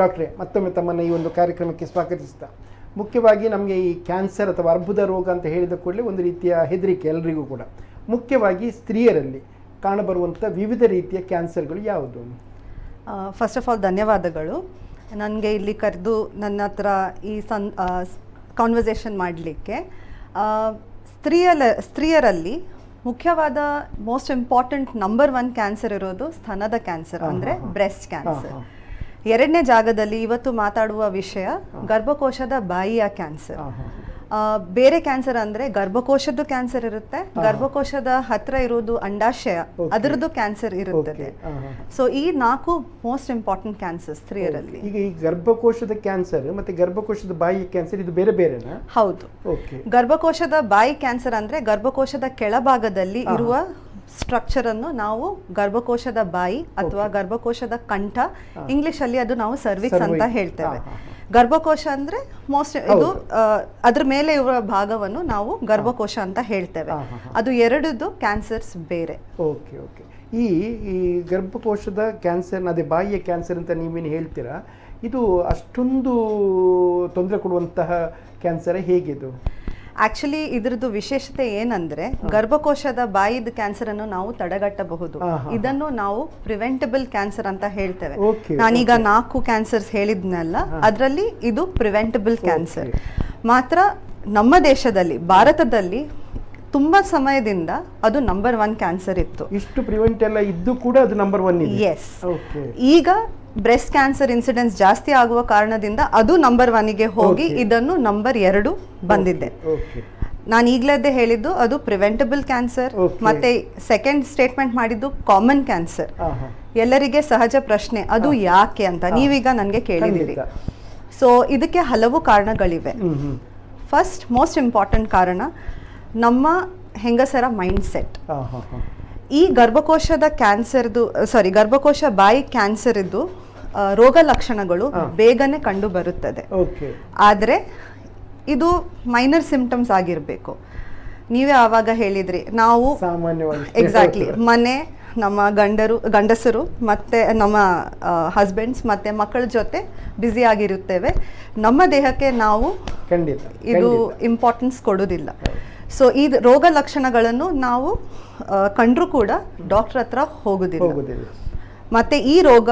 ಡಾಕ್ಟ್ರೇ ಮತ್ತೊಮ್ಮೆ ತಮ್ಮನ್ನು ಈ ಒಂದು ಕಾರ್ಯಕ್ರಮಕ್ಕೆ ಸ್ವಾಗತಿಸ್ತಾ. ಮುಖ್ಯವಾಗಿ ನಮಗೆ ಈ ಕ್ಯಾನ್ಸರ್ ಅಥವಾ ಅರ್ಬುದ ರೋಗ ಅಂತ ಹೇಳಿದ ಕೂಡಲೇ ಒಂದು ರೀತಿಯ ಹೆದರಿಕೆ ಎಲ್ಲರಿಗೂ ಕೂಡ. ಮುಖ್ಯವಾಗಿ ಸ್ತ್ರೀಯರಲ್ಲಿ ಕಾಣಬರುವಂಥ ವಿವಿಧ ರೀತಿಯ ಕ್ಯಾನ್ಸರ್ಗಳು ಯಾವುದು? ಫಸ್ಟ್ ಆಫ್ ಆಲ್ ಧನ್ಯವಾದಗಳು. ನನಗೆ ಇಲ್ಲಿ ಕರೆದು ನನ್ನ ಹತ್ರ ಈ ಸನ್ ಕಾನ್ವರ್ಸೇಷನ್ ಮಾಡಲಿಕ್ಕೆ. ಸ್ತ್ರೀಯಲ್ಲ ಸ್ತ್ರೀಯರಲ್ಲಿ ಮುಖ್ಯವಾದ most important number one cancer ಇರೋದು ಸ್ತನದ ಕ್ಯಾನ್ಸರ್ ಅಂದರೆ ಬ್ರೆಸ್ಟ್ ಕ್ಯಾನ್ಸರ್. ಎರಡನೇ ಜಾಗದಲ್ಲಿ ಇವತ್ತು ಮಾತಾಡುವ ವಿಷಯ ಗರ್ಭಕೋಶದ ಬಾಯಿಯ ಕ್ಯಾನ್ಸರ್. ಬೇರೆ ಕ್ಯಾನ್ಸರ್ ಅಂದ್ರೆ ಗರ್ಭಕೋಶದ್ದು ಕ್ಯಾನ್ಸರ್ ಇರುತ್ತೆ ಗರ್ಭಕೋಶದ ಹತ್ರ ಇರೋದು ಅಂಡಾಶಯ. ಅದರದ್ದು ಕ್ಯಾನ್ಸರ್ ಇರುತ್ತದೆ. ಸೊ ಈ ನಾಲ್ಕು ಮೋಸ್ಟ್ ಇಂಪಾರ್ಟೆಂಟ್ ಕ್ಯಾನ್ಸರ್ ಸ್ತ್ರೀಯರಲ್ಲಿ ಈಗ ಈ ಗರ್ಭಕೋಶದ ಕ್ಯಾನ್ಸರ್ ಮತ್ತೆ ಗರ್ಭಕೋಶದ ಬಾಯಿ ಕ್ಯಾನ್ಸರ್ ಇದು ಬೇರೆ ಬೇರೆ ಹೌದು. ಗರ್ಭಕೋಶದ ಬಾಯಿ ಕ್ಯಾನ್ಸರ್ ಅಂದ್ರೆ ಗರ್ಭಕೋಶದ ಕೆಳಭಾಗದಲ್ಲಿ ಇರುವ ಸ್ಟ್ರಕ್ಚರ್ ಅನ್ನು ನಾವು ಗರ್ಭಕೋಶದ ಬಾಯಿ ಅಥವಾ ಗರ್ಭಕೋಶದ ಕಂಠ ಇಂಗ್ಲಿಷ್ ಅಲ್ಲಿ ಅದು ನಾವು ಸರ್ವಿಕ್ಸ್ ಅಂತ ಹೇಳ್ತೇವೆ. ಗರ್ಭಕೋಶ ಅಂದ್ರೆ ಮೋಸ್ಟ್ ಇದು ಅದ್ರ ಮೇಲೆ ಇರುವ ಭಾಗವನ್ನು ನಾವು ಗರ್ಭಕೋಶ ಅಂತ ಹೇಳ್ತೇವೆ. ಅದು ಎರಡದು ಕ್ಯಾನ್ಸರ್ಸ್ ಬೇರೆ. ಓಕೆ ಓಕೆ ಈ ಈ ಗರ್ಭಕೋಶದ ಕ್ಯಾನ್ಸರ್ ಅದೇ ಬಾಯಿಯ ಕ್ಯಾನ್ಸರ್ ಅಂತ ನೀವೇನು ಹೇಳ್ತೀರಾ? ಇದು ಅಷ್ಟೊಂದು ತೊಂದರೆ ಕೊಡುವಂತಹ ಕ್ಯಾನ್ಸರ್ ಹೇಗಿದು ಆಕ್ಚುಲಿ ಇದ್ರದ್ದು ವಿಶೇಷತೆ ಏನಂದ್ರೆ ಗರ್ಭಕೋಶದ ಬಾಯಿದ ಕ್ಯಾನ್ಸರ್ ಅನ್ನು ನಾವು ತಡೆಗಟ್ಟಬಹುದು. ಇದನ್ನು ನಾವು ಪ್ರಿವೆಂಟಬಲ್ ಕ್ಯಾನ್ಸರ್ ಅಂತ ಹೇಳ್ತೇವೆ. ನಾನೀಗ ನಾಲ್ಕು ಕ್ಯಾನ್ಸರ್ಸ್ ಹೇಳಿದ್ನಲ್ಲ ಅದರಲ್ಲಿ ಇದು ಪ್ರಿವೆಂಟಬಲ್ ಕ್ಯಾನ್ಸರ್ ಮಾತ್ರ ನಮ್ಮ ದೇಶದಲ್ಲಿ ಭಾರತದಲ್ಲಿ ತುಂಬಾ ಸಮಯದಿಂದ ಅದು ನಂಬರ್ ಒನ್ ಕ್ಯಾನ್ಸರ್ ಇತ್ತು. ಇಷ್ಟು ಪ್ರಿವೆಂಟ್ ಎಲ್ಲ ಇದ್ದು ಕೂಡ ಅದು ನಂಬರ್ ಒನ್ ಎಸ್ ಈಗ ಬ್ರೆಸ್ಟ್ ಕ್ಯಾನ್ಸರ್ ಇನ್ಸಿಡೆನ್ಸ್ ಜಾಸ್ತಿ ಆಗುವ ಕಾರಣದಿಂದ ಅದು ನಂಬರ್ ಒನ್ಗೆ ಹೋಗಿ ಇದನ್ನು ನಂಬರ್ ಎರಡು ಬಂದಿದೆ. ನಾನು ಈಗಲದ್ದೇ ಹೇಳಿದ್ದು ಅದು ಪ್ರಿವೆಂಟಬಲ್ ಕ್ಯಾನ್ಸರ್ ಮತ್ತೆ ಸೆಕೆಂಡ್ ಸ್ಟೇಟ್ಮೆಂಟ್ ಮಾಡಿದ್ದು ಕಾಮನ್ ಕ್ಯಾನ್ಸರ್ ಎಲ್ಲರಿಗೆ ಸಹಜ ಪ್ರಶ್ನೆ ಅದು ಯಾಕೆ ಅಂತ ನೀವೀಗ ನನಗೆ ಕೇಳಿದ್ದೀರಿ. ಸೊ ಇದಕ್ಕೆ ಹಲವು ಕಾರಣಗಳಿವೆ. ಫಸ್ಟ್ ಮೋಸ್ಟ್ ಇಂಪಾರ್ಟೆಂಟ್ ಕಾರಣ ನಮ್ಮ ಹೆಂಗಸರ ಮೈಂಡ್ ಸೆಟ್ ಈ ಗರ್ಭಕೋಶದ ಕ್ಯಾನ್ಸರ್ದು ಸಾರಿ ಗರ್ಭಕೋಶ ಬಾಯಿ ಕ್ಯಾನ್ಸರ್ ಇದ್ದು ರೋಗ ಲಕ್ಷಣಗಳು ಬೇಗನೆ ಕಂಡು ಬರುತ್ತದೆ. ಆದರೆ ಇದು ಮೈನರ್ ಸಿಂಪ್ಟಮ್ಸ್ ಆಗಿರಬೇಕು. ನೀವೇ ಆವಾಗ ಹೇಳಿದ್ರಿ ನಾವು ಎಕ್ಸಾಕ್ಟ್ಲಿ ಮನೆ ನಮ್ಮ ಗಂಡರು ಗಂಡಸರು ಮತ್ತೆ ನಮ್ಮ ಹಸ್ಬೆಂಡ್ಸ್ ಮತ್ತೆ ಮಕ್ಕಳ ಜೊತೆ ಬ್ಯುಸಿ ಆಗಿರುತ್ತೇವೆ. ನಮ್ಮ ದೇಹಕ್ಕೆ ನಾವು ಇದು ಇಂಪಾರ್ಟೆನ್ಸ್ ಕೊಡೋದಿಲ್ಲ ಸೊ ಈ ರೋಗ ಲಕ್ಷಣಗಳನ್ನು ನಾವು ಕಂಡರೂ ಕೂಡ ಡಾಕ್ಟರ್ ಹತ್ರ ಹೋಗೋದಿಲ್ಲ. ಮತ್ತೆ ಈ ರೋಗ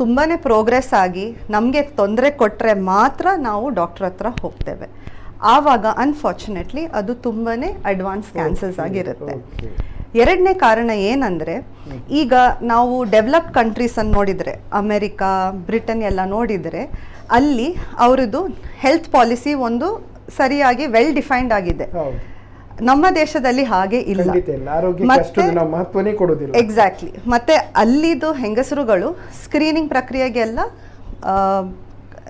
ತುಂಬಾನೇ ಪ್ರೋಗ್ರೆಸ್ ಆಗಿ ನಮಗೆ ತೊಂದರೆ ಕೊಟ್ಟರೆ ಮಾತ್ರ ನಾವು ಡಾಕ್ಟರ್ ಹತ್ರ ಹೋಗ್ತೇವೆ. ಆವಾಗ ಅನ್ಫಾರ್ಚುನೇಟ್ಲಿ ಅದು ತುಂಬಾನೇ ಅಡ್ವಾನ್ಸ್ ಕ್ಯಾನ್ಸರ್ಸ್ ಆಗಿರುತ್ತೆ. ಎರಡನೇ ಕಾರಣ ಏನಂದ್ರೆ ಈಗ ನಾವು ಡೆವಲಪ್ಡ್ ಕಂಟ್ರೀಸ್ ಅನ್ನು ನೋಡಿದ್ರೆ ಅಮೆರಿಕಾ ಬ್ರಿಟನ್ ಎಲ್ಲ ನೋಡಿದ್ರೆ ಅಲ್ಲಿ ಅವರದ್ದು ಹೆಲ್ತ್ ಪಾಲಿಸಿ ಒಂದು ಸರಿಯಾಗಿ ವೆಲ್ ಡಿಫೈನ್ಡ್ ಆಗಿದೆ ನಮ್ಮ ದೇಶದಲ್ಲಿ ಹಾಗೆ ಇಲ್ಲ. ಮಹತ್ವನೇ ಕೊಡೋದಿಲ್ಲ ಎಕ್ಸಾಕ್ಟ್ಲಿ ಮತ್ತೆ ಅಲ್ಲಿದು ಹೆಂಗಸರುಗಳು ಸ್ಕ್ರೀನಿಂಗ್ ಪ್ರಕ್ರಿಯೆಗೆಲ್ಲ ಆ,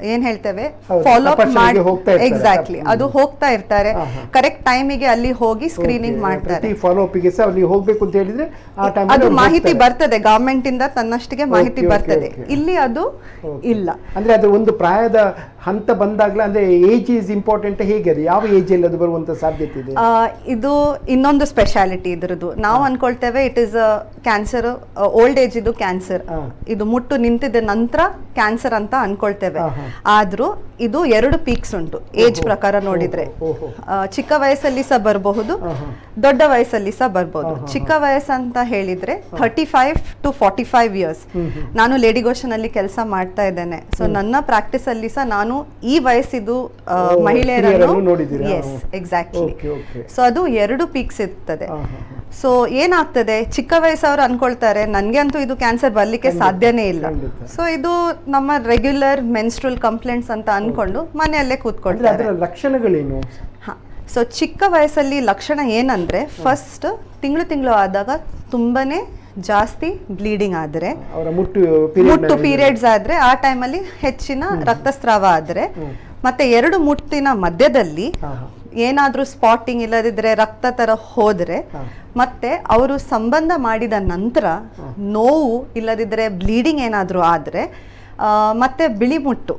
ಏನ್ ಹೇಳ್ತೇವೆ? ಫಾಲೋ ಅಪ್ ಮಾಡಿ. ಎಕ್ಸಾಕ್ಟ್ಲಿ ಅದು ಹೋಗ್ತಾ ಇರ್ತಾರೆ. ಕರೆಕ್ಟ್ ಟೈಮಿಗೆ ಅಲ್ಲಿ ಹೋಗಿ ಸ್ಕ್ರೀನಿಂಗ್ ಮಾಡ್ತಾರೆ. ಫಾಲೋ ಅಪ್ಗೆ ಸಹ ಅಲ್ಲಿ ಹೋಗ್ಬೇಕು ಅಂತ ಹೇಳಿದ್ರೆ ಅದು ಮಾಹಿತಿ ಬರ್ತದೆ. ಗವರ್ಮೆಂಟ್ ಇಂದ ತನ್ನಷ್ಟಿಗೆ ಮಾಹಿತಿ ಬರ್ತದೆ. ಇಲ್ಲಿ ಅದು ಇಲ್ಲ. ಅಂದ್ರೆ ಅದು ಒಂದು ಪ್ರಾಯದ ಹಂತ ಬಂದಾಗಲೇ ಅಂದ್ರೆ ಏಜ್ ಈಸ್ ಇಂಪಾರ್ಟೆಂಟ್ ಹೇಗೆ ಅದು? ಯಾವ ಏಜಲ್ಲಿ ಅದು ಬರುವಂಥ ಸಾಧ್ಯತೆ ಇದೆ? ಇದು ಇನ್ನೊಂದು ಸ್ಪೆಷಾಲಿಟಿ ಇದ್ರದ್ದು. ನಾವು ಅನ್ಕೊಳ್ತೇವೆ it is cancer old age ಇದು ಕ್ಯಾನ್ಸರ್ ಇದು ಮುಟ್ಟು ನಿಂತಿದ ನಂತರ ಕ್ಯಾನ್ಸರ್ ಅಂತ ಅಂದ್ಕೊಳ್ತೇವೆ. ಆದ್ರೂ ಇದು ಎರಡು ಪೀಕ್ಸ್ ಉಂಟು. ಏಜ್ ಪ್ರಕಾರ ನೋಡಿದ್ರೆ. ಚಿಕ್ಕ ವಯಸ್ಸಲ್ಲಿ ಸಹ ಬರಬಹುದು. ದೊಡ್ಡ ವಯಸ್ಸಲ್ಲಿ ಸಹ ಬರಬಹುದು ಚಿಕ್ಕ ವಯಸ್ಸು ಅಂತ ವಯಸ್ಸಂತ ಹೇಳಿದ್ರೆ thirty five to forty five years. ನಾನು ಲೇಡಿ ಗೋಷನ್ ಅಲ್ಲಿ ಕೆಲಸ ಮಾಡ್ತಾ ಇದ್ದೇನೆ. ಸೊ ನನ್ನ ಪ್ರಾಕ್ಟೀಸ್ ಅಲ್ಲಿ ಸಹ ನಾನು ಈ ವಯಸ್ಸಿದು ಆ, ಓ, ಮಹಿಳೆಯರನ್ನು ಎಸ್ ಎಕ್ಸಾಕ್ಟ್ಲಿ. ಸೊ ಅದು ಎರಡು ಪೀಕ್ಸ್ ಇರ್ತದೆ. ಸೊ ಏನಾಗ್ತದೆ? ಚಿಕ್ಕ ವಯಸ್ಸವರು ಅನ್ಕೊಳ್ತಾರೆ ನನ್ಗೆ ಅಂತೂ ಇದು ಕ್ಯಾನ್ಸರ್ ಬರ್ಲಿಕ್ಕೆ ಸಾಧ್ಯನೇ ಇಲ್ಲ. ಸೊ ಇದು ನಮ್ಮ ರೆಗ್ಯುಲರ್ ಮೆನ್ಸ್ಟ್ರಲ್ ಕಂಪ್ಲೇಂಟ್ಸ್ ಅಂತ ಅನ್ಕೊಂಡು ಮನೆಯಲ್ಲೇ ಕೂತ್ಕೊಳ್ತಾರೆ. ಲಕ್ಷಣಗಳೇನು? ಸೊ ಚಿಕ್ಕ ವಯಸ್ಸಲ್ಲಿ ಲಕ್ಷಣ ಏನಂದ್ರೆ ಫಸ್ಟ್ ತಿಂಗಳು ತಿಂಗಳು ಆದಾಗ ತುಂಬಾನೇ ಜಾಸ್ತಿ ಬ್ಲೀಡಿಂಗ್ ಆದರೆ ಮುಟ್ಟು ಮುಟ್ಟು ಪೀರಿಯಡ್ಸ್ ಆದ್ರೆ ಆ ಟೈಮಲ್ಲಿ ಹೆಚ್ಚಿನ ರಕ್ತಸ್ರಾವ ಆದರೆ ಮತ್ತೆ ಎರಡು ಮುಟ್ಟಿನ ಮಧ್ಯದಲ್ಲಿ. ಏನಾದ್ರೂ ಸ್ಪಾಟಿಂಗ್ ಇಲ್ಲದಿದ್ರೆ ರಕ್ತ ತರ ಹೋದರೆ ಮತ್ತೆ ಅವರು ಸಂಬಂಧ ಮಾಡಿದ ನಂತರ ನೋವು ಇಲ್ಲದಿದ್ರೆ ಬ್ಲೀಡಿಂಗ್ ಏನಾದ್ರೂ ಆದರೆ ಮತ್ತೆ ಬಿಳಿ ಮುಟ್ಟು.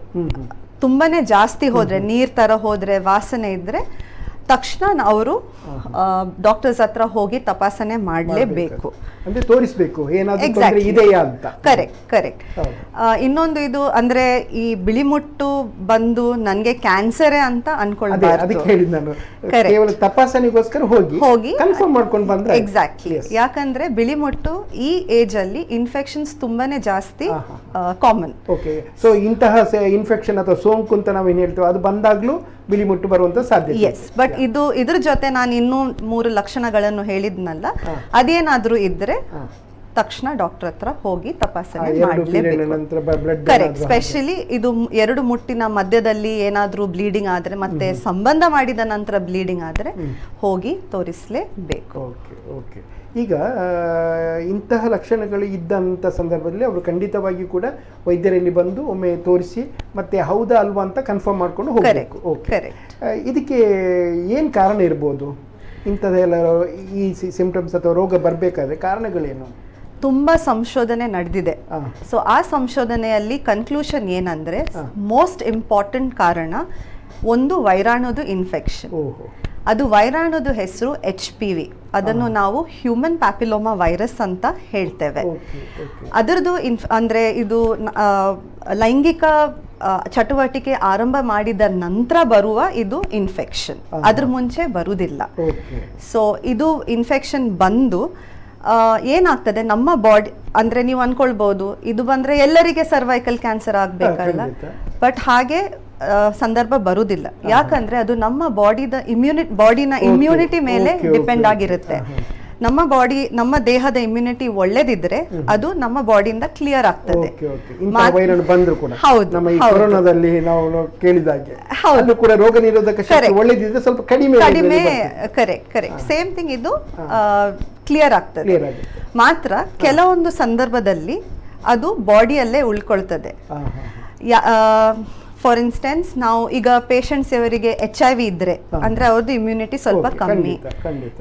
ತುಂಬಾನೇ ಜಾಸ್ತಿ ಹೋದ್ರೆ ನೀರ್ ತರ ಹೋದ್ರೆ ವಾಸನೆ ಇದ್ರೆ ತಕ್ಷಣ ಅವರು ಡಾಕ್ಟರ್ಸ್ ಹತ್ರ ಹೋಗಿ ತಪಾಸಣೆ ಮಾಡಲೇಬೇಕು. ತೋರಿಸ್ಬೇಕು ಇದೆಯಾ ಅಂತ. ಕರೆಕ್ಟ್ ಕರೆಕ್ಟ್ ಇನ್ನೊಂದು ಇದು ಅಂದ್ರೆ ಈ ಬಿಳಿಮುಟ್ಟು ಬಂದು ನನಗೆ ಕ್ಯಾನ್ಸರೇ ಅಂತ ಅನ್ಕೊಳ್ಬಾರ್ದು. ಕೇವಲ ತಪಾಸಣೆಗೋಸ್ಕರ ಹೋಗಿ ಹೋಗಿ ಕನ್ಫರ್ಮ್ ಮಾಡ್ಕೊಂಡು ಬಂದ್ರೆ ಎಕ್ಸಾಕ್ಟ್ಲಿ. ಯಾಕಂದ್ರೆ ಬಿಳಿಮುಟ್ಟು ಈ ಏಜ್ ಅಲ್ಲಿ ಇನ್ಫೆಕ್ಷನ್ಸ್ ತುಂಬಾನೇ ಜಾಸ್ತಿ ಕಾಮನ್ ಓಕೆ ಸೊ ಇಂತಹ ಇನ್ಫೆಕ್ಷನ್ ಅಥವಾ ಸೋಂಕು ಅಂತ ನಾವೇನು ಹೇಳ್ತೇವೆ ಅದು ಬಂದಾಗ್ಲೂ ಬಿಳಿಮುಟ್ಟು ಬರುವಂತ ಸಾಧ್ಯತೆ ಎಸ್ ಬಟ್ ಇದು ಇದ್ರ ಜೊತೆ ನಾನು ಇನ್ನೂ ಮೂರು ಲಕ್ಷಣಗಳನ್ನು ಹೇಳಿದ್ನಲ್ಲ. ಅದೇನಾದ್ರೂ ಇದ್ರೆ ತಕ್ಷಣ ಡಾಕ್ಟರ್ ಹತ್ರ ಹೋಗಿ ತಪಾಸಣೆ ಕರೆಕ್ಟ್ ಸ್ಪೆಷಲಿ ಇದು ಎರಡು ಮುಟ್ಟಿನ ಮಧ್ಯದಲ್ಲಿ ಏನಾದ್ರೂ ಬ್ಲೀಡಿಂಗ್ ಆದ್ರೆ ಮತ್ತೆ ಸಂಬಂಧ ಮಾಡಿದ ನಂತರ ಬ್ಲೀಡಿಂಗ್ ಆದ್ರೆ ಹೋಗಿ ತೋರಿಸಲೇಬೇಕು. ಓಕೆ ಓಕೆ ಈಗ ಇಂತಹ ಲಕ್ಷಣಗಳು ಇದ್ದಂಥ ಸಂದರ್ಭದಲ್ಲಿ ಅವರು ಖಂಡಿತವಾಗಿ ಕೂಡ ವೈದ್ಯರಲ್ಲಿ ಬಂದು ಒಮ್ಮೆ ತೋರಿಸಿ ಮತ್ತೆ ಹೌದಾ ಅಲ್ವಾ ಅಂತ ಕನ್ಫರ್ಮ್ ಮಾಡ್ಕೊಂಡು ಹೋಗಬೇಕು. ಓಕೆ ಇದಕ್ಕೆ ಏನು ಕಾರಣ ಇರ್ಬೋದು? ಇಂಥದ್ದೆಲ್ಲ ಈ ಸಿಂಪ್ಟಮ್ಸ್ ಅಥವಾ ರೋಗ ಬರಬೇಕಾದ್ರೆ ಕಾರಣಗಳೇನು? ತುಂಬ ಸಂಶೋಧನೆ ನಡೆದಿದೆ. ಸೊ ಆ ಸಂಶೋಧನೆಯಲ್ಲಿ ಕನ್ಕ್ಲೂಷನ್ ಏನಂದ್ರೆ. ಮೋಸ್ಟ್ ಇಂಪಾರ್ಟೆಂಟ್ ಕಾರಣ ಒಂದು ವೈರಾಣುದು ಇನ್ಫೆಕ್ಷನ್ ಓಹೋ. ಅದು ವೈರಾಣುದು ಹೆಸರು ಎಚ್ ಪಿ ವಿ ಅದನ್ನು ನಾವು ಹ್ಯೂಮನ್ ಪ್ಯಾಪಿಲೋಮಾ ವೈರಸ್ ಅಂತ ಹೇಳ್ತೇವೆ. ಅದರದ್ದು ಇನ್ಫ್ ಅಂದರೆ ಇದು ಲೈಂಗಿಕ ಚಟುವಟಿಕೆ ಆರಂಭ ಮಾಡಿದ ನಂತರ ಬರುವ ಇದು ಇನ್ಫೆಕ್ಷನ್. ಅದ್ರ ಮುಂಚೆ ಬರುವುದಿಲ್ಲ ಸೊ ಇದು ಇನ್ಫೆಕ್ಷನ್ ಬಂದು ಏನಾಗ್ತದೆ? ನಮ್ಮ ಬಾಡಿ ಅಂದ್ರೆ ನೀವು ಅನ್ಕೊಳ್ಬಹುದು ಇದು ಬಂದ್ರೆ ಎಲ್ಲರಿಗೆ ಸರ್ವೈಕಲ್ ಕ್ಯಾನ್ಸರ್ ಆಗ್ಬೇಕಲ್ಲ. ಬಟ್ ಹಾಗೆ ಸಂದರ್ಭ ಬರುವುದಿಲ್ಲ ಯಾಕಂದ್ರೆ ಅದು ನಮ್ಮ ಬಾಡಿದ ಇಮ್ಯುನಿಟಿ ಬಾಡಿನ ಇಮ್ಯೂನಿಟಿ ಮೇಲೆ ಡಿಪೆಂಡ್ ಆಗಿರುತ್ತೆ. ನಮ್ಮ ಬಾಡಿ ನಮ್ಮ ದೇಹದ ಇಮ್ಯುನಿಟಿ ಒಳ್ಳೇದಿದ್ರೆ ಅದು ನಮ್ಮ ಬಾಡಿಯಿಂದ ಕ್ಲಿಯರ್ ಆಗ್ತದೆ. ಹೌದು. ಕೊರೋನಾದಲ್ಲಿ ನಾವು ಕೂಡ ರೋಗ ನಿರೋಧಕ. ಒಳ್ಳೇದಿದ್ರೆ ಸ್ವಲ್ಪ ಕಡಿಮೆ ಕಡಿಮೆ ಕರೆಕ್ಟ್ ಕರೆಕ್ಟ್ ಸೇಮ್ ಥಿಂಗ್ ಇದು ಕ್ಲಿಯರ್ ಆಗ್ತದೆ. ಮಾತ್ರ ಕೆಲವೊಂದು ಸಂದರ್ಭದಲ್ಲಿ ಅದು ಬಾಡಿಯಲ್ಲೇ ಉಳ್ಕೊಳ್ತದೆ. ಫಾರ್ ಇನ್ಸ್ಟೆನ್ಸ್ ನಾವು ಈಗ ಪೇಷಂಟ್ಸ್ ಅವರಿಗೆ ಎಚ್ ಐ ವಿ ಇದ್ರೆ ಅಂದ್ರೆ ಅವ್ರದ್ದು ಇಮ್ಯುನಿಟಿ ಸ್ವಲ್ಪ ಕಮ್ಮಿ.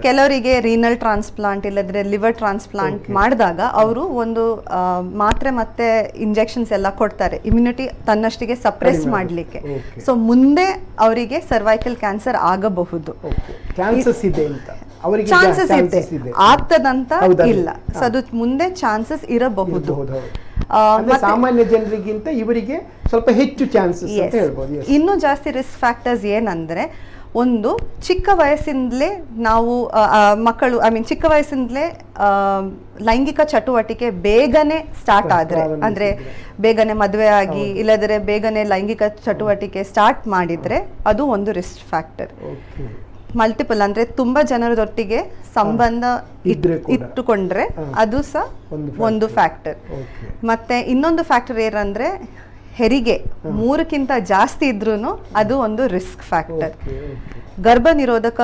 ಕೆಲವರಿಗೆ ರೀನಲ್ ಟ್ರಾನ್ಸ್ಪ್ಲಾಂಟ್ ಇಲ್ಲದ್ರೆ ಲಿವರ್ ಟ್ರಾನ್ಸ್ಪ್ಲಾಂಟ್ ಮಾಡಿದಾಗ ಅವರು ಒಂದು ಮಾತ್ರೆ ಮತ್ತೆ ಇಂಜೆಕ್ಷನ್ಸ್ ಎಲ್ಲ ಕೊಡ್ತಾರೆ. ಇಮ್ಯುನಿಟಿ ತನ್ನಷ್ಟಿಗೆ ಸಪ್ರೆಸ್ ಮಾಡ್ಲಿಕ್ಕೆ. ಸೊ ಮುಂದೆ ಅವರಿಗೆ ಸರ್ವೈಕಲ್ ಕ್ಯಾನ್ಸರ್ ಆಗಬಹುದು. ಚಾನ್ಸಸ್ ಇದೆ ಆಗ್ತದಂತ ಇಲ್ಲ. ಸೊ ಅದು ಮುಂದೆ ಚಾನ್ಸಸ್ ಇರಬಹುದು. ಸಾಮಾನ್ಯ ಜನರಿಗಿಂತ ಇವರಿಗೆ ಸ್ವಲ್ಪ ಹೆಚ್ಚು ಚಾನ್ಸಸ್ ಅಂತ ಹೇಳ್ಬೋದು. ಇನ್ನೂ ಜಾಸ್ತಿ ರಿಸ್ಕ್ ಫ್ಯಾಕ್ಟರ್ಸ್ ಏನಂದ್ರೆ ಒಂದು ಚಿಕ್ಕ ವಯಸ್ಸಿಂದಲೇ ನಾವು ಮಕ್ಕಳು ಐ ಮೀನ್ ಚಿಕ್ಕ ವಯಸ್ಸಿಂದಲೇ ಲೈಂಗಿಕ ಚಟುವಟಿಕೆ ಬೇಗನೆ ಸ್ಟಾರ್ಟ್ ಆದರೆ ಅಂದರೆ ಬೇಗನೆ ಮದುವೆ ಆಗಿ ಇಲ್ಲದ್ರೆ ಬೇಗನೆ ಲೈಂಗಿಕ ಚಟುವಟಿಕೆ ಸ್ಟಾರ್ಟ್ ಮಾಡಿದ್ರೆ ಅದು ಒಂದು ರಿಸ್ಕ್ ಫ್ಯಾಕ್ಟರ್. ಮಲ್ಟಿಪಲ್ ಅಂದ್ರೆ ತುಂಬಾ ಜನರದೊಟ್ಟಿಗೆ ಸಂಬಂಧ ಇಟ್- ಇಟ್ಟುಕೊಂಡ್ರೆ. ಅದು ಸಹ ಒಂದು ಫ್ಯಾಕ್ಟರ್. ಮತ್ತೆ ಇನ್ನೊಂದು ಫ್ಯಾಕ್ಟರ್ ಏನಂದ್ರೆ ಹೆರಿಗೆ ಮೂರಕ್ಕಿಂತ ಜಾಸ್ತಿ ಇದ್ರೂ ಅದು ಒಂದು ರಿಸ್ಕ್ ಫ್ಯಾಕ್ಟರ್. ಗರ್ಭ ನಿರೋಧಕ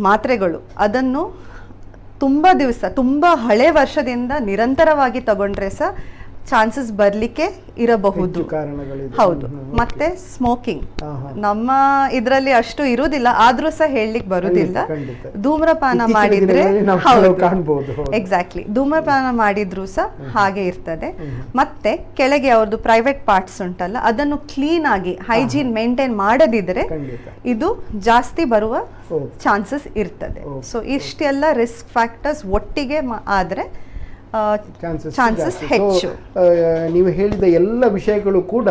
ಮಾತ್ರೆಗಳು ಅದನ್ನು ತುಂಬಾ ದಿವಸ ತುಂಬಾ ಹಳೆ ವರ್ಷದಿಂದ ನಿರಂತರವಾಗಿ ತಗೊಂಡ್ರೆ ಸಹ ಚಾನ್ಸಸ್ ಬರಲಿಕ್ಕೆ ಇರಬಹುದು. ಹೌದು. ಮತ್ತೆ ಸ್ಮೋಕಿಂಗ್. ನಮ್ಮ ಇದರಲ್ಲಿ ಅಷ್ಟು ಇರುವುದಿಲ್ಲ ಆದ್ರೂ ಸಹ ಹೇಳಲಿಕ್ಕೆ ಬರುವುದಿಲ್ಲ. ಖಂಡಿತ. ಧೂಮ್ರಪಾನ ಮಾಡಿದ್ರೆ ಎಕ್ಸಾಕ್ಟ್ಲಿ ಧೂಮ್ರಪಾನ ಮಾಡಿದ್ರು ಸಹ ಹಾಗೆ ಇರ್ತದೆ. ಮತ್ತೆ ಕೆಳಗೆ ಅವ್ರದ್ದು ಪ್ರೈವೇಟ್ ಪಾರ್ಟ್ಸ್ ಉಂಟಲ್ಲ ಅದನ್ನು ಕ್ಲೀನ್ ಆಗಿ ಹೈಜೀನ್ ಮೇಂಟೈನ್ ಮಾಡದಿದ್ರೆ ಇದು ಜಾಸ್ತಿ ಬರುವ ಚಾನ್ಸಸ್ ಇರ್ತದೆ. ಸೊ ಇಷ್ಟೆಲ್ಲ ರಿಸ್ಕ್ ಫ್ಯಾಕ್ಟರ್ಸ್ ಒಟ್ಟಿಗೆ ಆದ್ರೆ ಚಾನ್ಸಸ್ ಚಾನ್ಸಸ್ ಹೆಚ್ಚು. ನೀವು ಹೇಳಿದ ಎಲ್ಲ ವಿಷಯಗಳು ಕೂಡ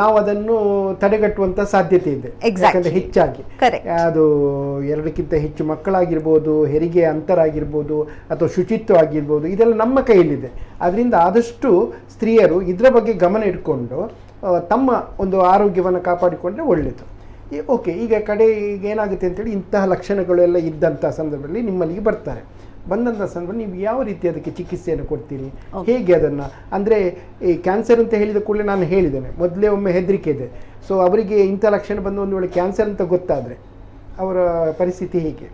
ನಾವು ಅದನ್ನು ತಡೆಗಟ್ಟುವಂತ ಸಾಧ್ಯತೆ ಇದೆ. ಯಾಕಂದ್ರೆ ಹೆಚ್ಚಾಗಿ. ಅದು ಎರಡಕ್ಕಿಂತ ಹೆಚ್ಚು ಮಕ್ಕಳಾಗಿರ್ಬೋದು ಹೆರಿಗೆ ಅಂತರ ಆಗಿರ್ಬೋದು ಅಥವಾ ಶುಚಿತ್ವ ಆಗಿರ್ಬೋದು ಇದೆಲ್ಲ ನಮ್ಮ ಕೈಯಲ್ಲಿದೆ. ಅದರಿಂದ ಆದಷ್ಟು ಸ್ತ್ರೀಯರು ಇದರ ಬಗ್ಗೆ ಗಮನ ಇಟ್ಕೊಂಡು ತಮ್ಮ ಒಂದು ಆರೋಗ್ಯವನ್ನು ಕಾಪಾಡಿಕೊಂಡ್ರೆ ಒಳ್ಳೆಯದು ಓಕೆ ಈಗ ಕಡೆ ಈಗ ಏನಾಗುತ್ತೆ ಅಂತೇಳಿ ಇಂತಹ ಲಕ್ಷಣಗಳೆಲ್ಲ ಇದ್ದಂಥ ಸಂದರ್ಭದಲ್ಲಿ ನಿಮ್ಮಲ್ಲಿಗೆ ಬರ್ತಾರೆ. ಬಂದಂಥ ಸಂದರ್ಭ ನೀವು ಯಾವ ರೀತಿ ಅದಕ್ಕೆ ಚಿಕಿತ್ಸೆಯನ್ನು ಕೊಡ್ತೀರಿ? ಹೇಗೆ ಅದನ್ನು? ಅಂದರೆ ಈ ಕ್ಯಾನ್ಸರ್ ಅಂತ ಹೇಳಿದ ಕೂಡಲೇ ನಾನು ಹೇಳಿದ್ದೇನೆ ಮೊದಲೇ ಒಮ್ಮೆ ಹೆದರಿಕೆ ಇದೆ. ಸೊ ಅವರಿಗೆ ಇಂಥ ಲಕ್ಷಣ ಬಂದು ಒಂದು ವೇಳೆ ಕ್ಯಾನ್ಸರ್ ಅಂತ ಗೊತ್ತಾದರೆ ಅವರ ಪರಿಸ್ಥಿತಿ ಹೇಗೆ?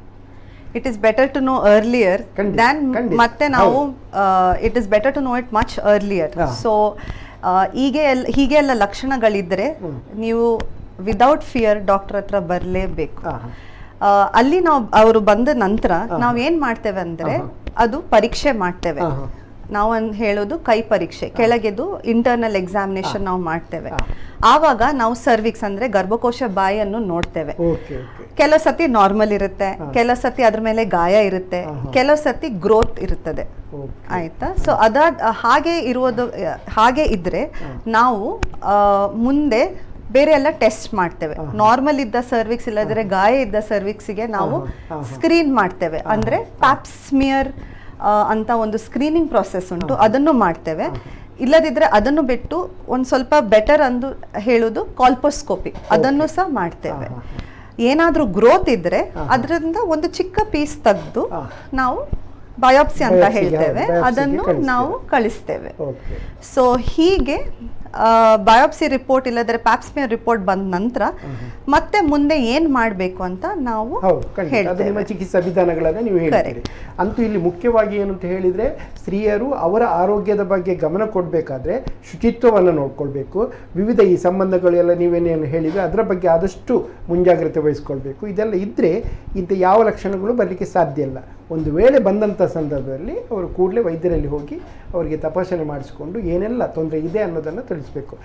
It is better to know earlier than ಮತ್ತೆ ನಾವು it is better to know it much earlier. So ಹೀಗೆ ಎಲ್ಲ ಹೀಗೆ ಎಲ್ಲ ಲಕ್ಷಣಗಳಿದ್ದರೆ ನೀವು ವಿದೌಟ್ ಫಿಯರ್ ಡಾಕ್ಟರ್ ಹತ್ರ ಬರಲೇಬೇಕು. ಅಲ್ಲಿ ನಾವು ಅವರು ಬಂದ ನಂತರ. ನಾವು ಏನ್ ಮಾಡ್ತೇವೆ ಅಂದ್ರೆ ಅದು ಪರೀಕ್ಷೆ ಮಾಡ್ತೇವೆ. ನಾವು ಹೇಳೋದು ಕೈ ಪರೀಕ್ಷೆ. ಕೆಳಗೆದು ಇಂಟರ್ನಲ್ ಎಕ್ಸಾಮಿನೇಷನ್ ನಾವು ಮಾಡ್ತೇವೆ. ಆವಾಗ ನಾವು ಸರ್ವಿಕ್ಸ್ ಅಂದ್ರೆ ಗರ್ಭಕೋಶ ಬಾಯನ್ನು ನೋಡ್ತೇವೆ. ಕೆಲವು ಸತಿ ನಾರ್ಮಲ್ ಇರುತ್ತೆ ಕೆಲವು ಸತಿ ಅದ್ರ ಮೇಲೆ ಗಾಯ ಇರುತ್ತೆ ಕೆಲವು ಸತಿ ಗ್ರೋತ್ ಇರುತ್ತದೆ. ಆಯ್ತಾ? ಸೊ ಅದ ಹಾಗೆ ಇರುವುದು ಹಾಗೆ ಇದ್ರೆ ನಾವು ಮುಂದೆ ಬೇರೆ ಎಲ್ಲ ಟೆಸ್ಟ್ ಮಾಡ್ತೇವೆ. ನಾರ್ಮಲ್ ಇದ್ದ ಸರ್ವಿಕ್ಸ್ ಇಲ್ಲದ್ರೆ ಗಾಯ ಇದ್ದ ಸರ್ವಿಕ್ಸಿಗೆ ನಾವು ಸ್ಕ್ರೀನ್ ಮಾಡ್ತೇವೆ. ಅಂದ್ರೆ ಪ್ಯಾಪ್ಸ್ಮಿಯರ್ ಅಂತ ಒಂದು ಸ್ಕ್ರೀನಿಂಗ್ ಪ್ರಾಸೆಸ್ ಉಂಟು. ಅದನ್ನು ಮಾಡ್ತೇವೆ. ಇಲ್ಲದಿದ್ರೆ ಅದನ್ನು ಬಿಟ್ಟು ಒಂದು ಸ್ವಲ್ಪ ಬೆಟರ್ ಅಂದು ಹೇಳುದು ಕಾಲ್ಪೋಸ್ಕೋಪಿ ಅದನ್ನು ಸಹ ಮಾಡ್ತೇವೆ. ಏನಾದರೂ ಗ್ರೋತ್ ಇದ್ರೆ ಅದರಿಂದ ಒಂದು ಚಿಕ್ಕ ಪೀಸ್ ತೆಗೆದು ನಾವು ಬಯೋಪ್ಸಿ ಅಂತ ಹೇಳ್ತೇವೆ. ಅದನ್ನು ನಾವು ಕಳಿಸ್ತೇವೆ. ಸೊ ಹೀಗೆ ಬಯೋಪ್ಸಿ ರಿಪೋರ್ಟ್ ಇಲ್ಲದ್ರೆ ಪ್ಯಾಪ್ಸ್ಮಿಯ ರಿಪೋರ್ಟ್ ಬಂದ ನಂತರ ಮತ್ತೆ ಮುಂದೆ ಏನ್ ಮಾಡಬೇಕು ಅಂತ ನಾವು ನಿಮ್ಮ ಚಿಕಿತ್ಸಾ ವಿಧಾನಗಳನ್ನು ನೀವು ಹೇಳ್ತೀರಿ. ಅಂತೂ ಇಲ್ಲಿ ಮುಖ್ಯವಾಗಿ ಏನು ಅಂತ ಹೇಳಿದರೆ ಸ್ತ್ರೀಯರು ಅವರ ಆರೋಗ್ಯದ ಬಗ್ಗೆ ಗಮನ ಕೊಡಬೇಕಾದ್ರೆ ಶುಚಿತ್ವವನ್ನು ನೋಡ್ಕೊಳ್ಬೇಕು. ವಿವಿಧ ಈ ಸಂಬಂಧಗಳೆಲ್ಲ ನೀವೇನೇನು ಹೇಳಿದ್ರೆ ಅದರ ಬಗ್ಗೆ ಆದಷ್ಟು ಮುಂಜಾಗ್ರತೆ ವಹಿಸ್ಕೊಳ್ಬೇಕು. ಇದೆಲ್ಲ ಇದ್ದರೆ ಇಂಥ ಯಾವ ಲಕ್ಷಣಗಳು ಬರಲಿಕ್ಕೆ ಸಾಧ್ಯ ಇಲ್ಲ. ಒಂದು ವೇಳೆ ಬಂದಂಥ ಸಂದರ್ಭದಲ್ಲಿ ಅವರು ಕೂಡಲೇ ವೈದ್ಯರಲ್ಲಿ ಹೋಗಿ ಅವರಿಗೆ ತಪಾಸಣೆ ಮಾಡಿಸಿಕೊಂಡು ಏನೆಲ್ಲ ತೊಂದರೆ ಇದೆ ಅನ್ನೋದನ್ನು ತಿಳಿಸ್ಬೇಕು.